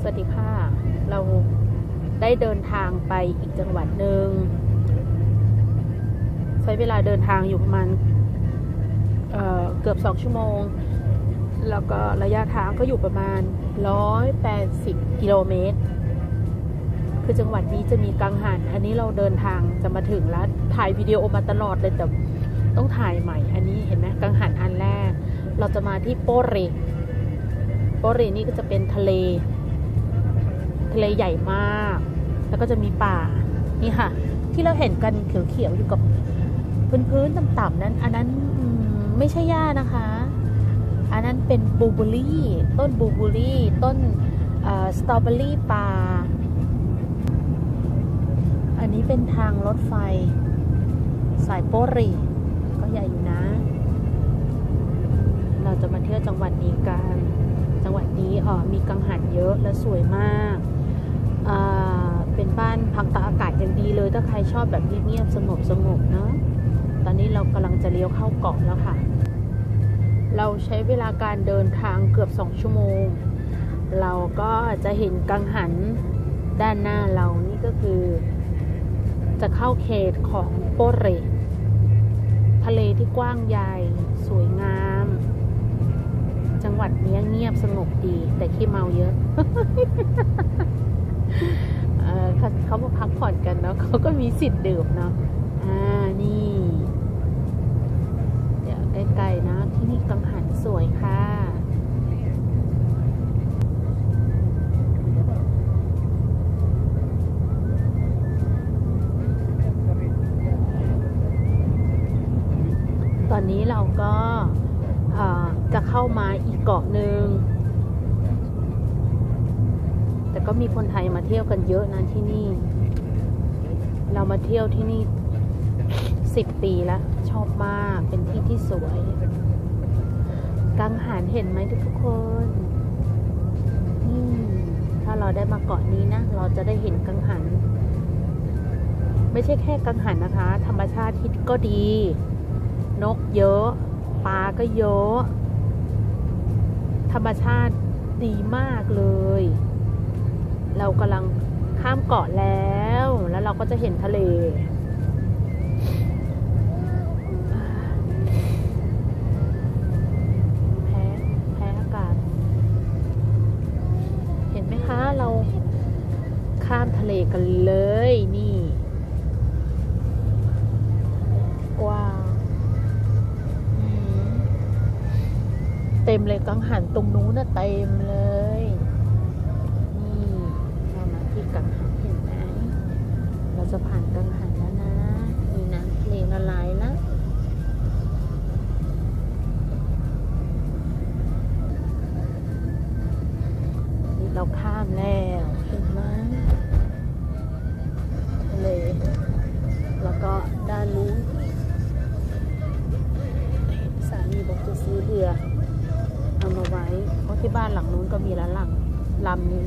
สวัสดีค่ะ เราได้เดินทางไปอีกจังหวัดหนึ่งใช้เวลาเดินทางอยู่ประมาณเเกือบสองชั่วโมง แล้วก็ระยะทางก็อยู่ประมาณ 180 กิโลเมตร คือจังหวัดนี้จะมีกังหัน อันนี้เราเดินทางจะมาถึงแล้ว ถ่ายวิดีโอมาตลอดเลยแต่ต้องถ่ายใหม่ อันนี้เห็นไหมกังหันอันแรก เราจะมาที่โปเรโปเรนี่ก็จะเป็นทะเละเลใหญ่มาก แล้วก็จะมีป่านี่ค่ะ ที่เราเห็นกันเขียวๆอยู่กับพื้นๆต่ำๆนั้น อันนั้นไม่ใช่หญ้านะคะ อันนั้นเป็นบูเบอรี่ต้นบูเบอรี่ต้นสตรอเบอรี่ป่าอันนี้เป็นทางรถไฟ สายโปรีก็ใหญ่อยู่นะ เราจะมาเที่ยวจังหวัดนี้กัน จังหวัดนี้อ๋อมีกังหันเยอะและสวยมากเป็นบ้านพักตากอากาศอย่างดี เลยถ้าใครชอบแบบเงียบๆสงบสงบเนาะตอนนี้เรากำลังจะเลี้ยวเข้าเกาะแล้วค่ะ เราใช้เวลาการเดินทางเกือบสองชั่วโมง เราก็จะเห็นกังหันด้านหน้าเรานี่ก็คือ จะเข้าเขตของโปเรทะเลที่กว้างใหญ่สวยงาม จังหวัดนี้เงียบสงบดี แต่ขี้เมาเยอะ เขามาพักผ่อนกันเนาะเขาก็มีสิทธิ์ดื่มเนาะอ่านี่ เดี๋ยวใกล้ๆนะ ที่นี่กังหันสวยค่ะตอนนี้เราก็จะเข้ามาอีกเกาะหนึ่ง ก็มีคนไทยมาเที่ยวกันเยอะนะที่นี่ เรามาเที่ยวที่นี่สิบปีแล้ว ชอบมากเป็นที่ที่สวยกังหันเห็นไหมทุกคนนี่ถ้าเราได้มาเกาะนี้นะ เราจะได้เห็นกังหัน ไม่ใช่แค่กังหันนะคะ ธรรมชาติที่ก็ดี นกเยอะ ปลาก็เยอะ ธรรมชาติดีมากเลย เรากำลังข้ามเกาะแล้ว แล้วเราก็จะเห็นทะเล แพ้แพ้อากาศ เห็นไหมคะเราข้ามทะเลกันเลยนี่กว้าวเต็มเลยกังหันตรงนู้นน่ะเต็มเลย จะผ่านกังหันแล้วนะ มีน้ำทะเลละลายแล้วนี่เราข้ามแล้วเห็นไหมทะเล แล้วก็ด้านนู้นสามีบอกจะซื้อเรือเอามาไว้เพราะที่บ้านหลังนู้นก็มีละหลังลำนึง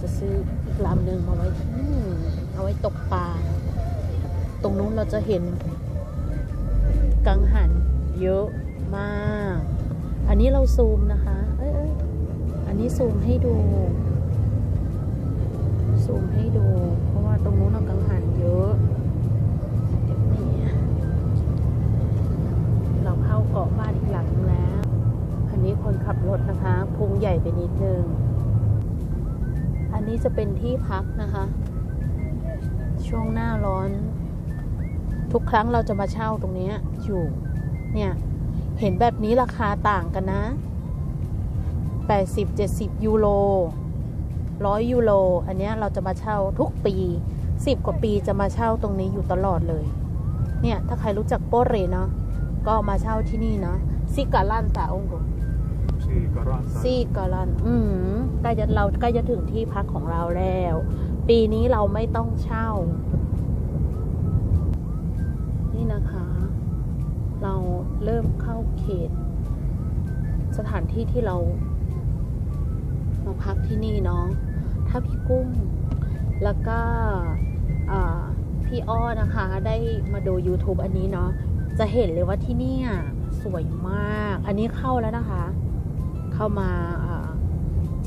จะซื้ออีกลำหนึ่งมาไว้ เอาไว้ตกปลา ตรงนู้นเราจะเห็น กังหันเยอะมาก อันนี้เราซูมนะคะ เอ้ยอันนี้ซูมให้ดู ซูมให้ดู เพราะว่าตรงนู้นเรากังหันเยอะนี่เราเข้าเกาะบ้านอีกหลังแล้ว อันนี้คนขับรถนะคะพุงใหญ่ไปนิดนึง อันนี้จะเป็นที่พักนะคะ ช่วงหน้าร้อน ทุกครั้งเราจะมาเช่าตรงนี้อยู่เนี่ย เห็นแบบนี้ราคาต่างกันนะ 80 70 ยูโรร้อยยูโรอันนี้เราจะมาเช่าทุกปี 10 กว่าปีจะมาเช่าตรงนี้อยู่ตลอดเลย เนี่ยถ้าใครรู้จักโปเรเนาะก็มาเช่าที่นี่เนาะซิกาลันตาองค์ซีกาลัน อืมใกล้จะเราใกล้จะถึงที่พักของเราแล้ว ปีนี้เราไม่ต้องเช่า นี่นะคะ เราเริ่มเข้าเขต สถานที่ที่เรา มาพักที่นี่เนาะถ้าพี่กุ้ง แล้วก็พี่อ้อนะคะ ได้มาดู YouTube อันนี้เนาะจะเห็นเลยว่าที่นี่สวยมาก อันนี้เข้าแล้วนะคะ เข้ามา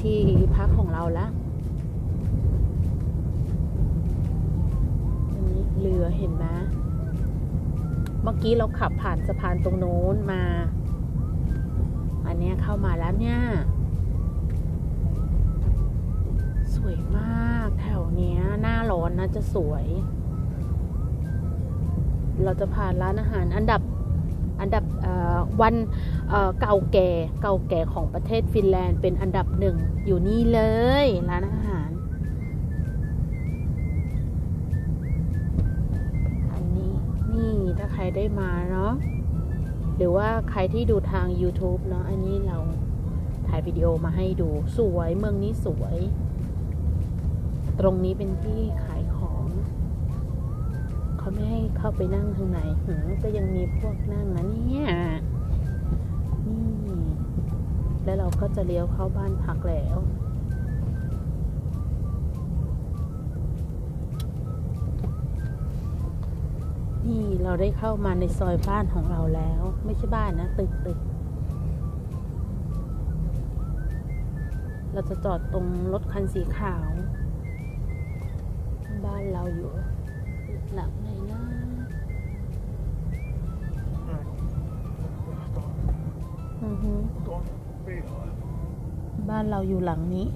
ที่พักของเราและอันนี้เรือเห็นไหมเมื่อกี้เราขับผ่านสะพานตรงโน้นมา อันนี้เข้ามาแล้วเนี่ย สวยมากแถวเนี้ย หน้าร้อนนะจะสวย เราจะผ่านร้านอาหารอันดับอันดับวันเก่าแก่เก่าแก่ของประเทศฟินแลนด์เป็นอันดับหนึ่งอยู่นี่เลยร้านอาหาร รได้มาเนาะหรือว่าใครที่ดูทาง YouTube เนาะอันนี้เราถ่ายวิดีโอมาให้ดูสวยเมืองนี้สวย ตรงนี้เป็นที่ขายของเขาไม่ให้เข้าไปนั่งข้างในหืมก็ยังมีพวกนั่งนะเนี่ยนี่แล้วเราก็จะเลี้ยวเข้าบ้านพักแล้ว นี่เราได้เข้ามาในซอยบ้านของเราแล้ว ไม่ใช่บ้านนะ ตึกตึกเราจะจอดตรงรถคันสีขาว บ้านเราอยู่หลังไหนนะอือฮึบ้านเราอยู่หลังนี้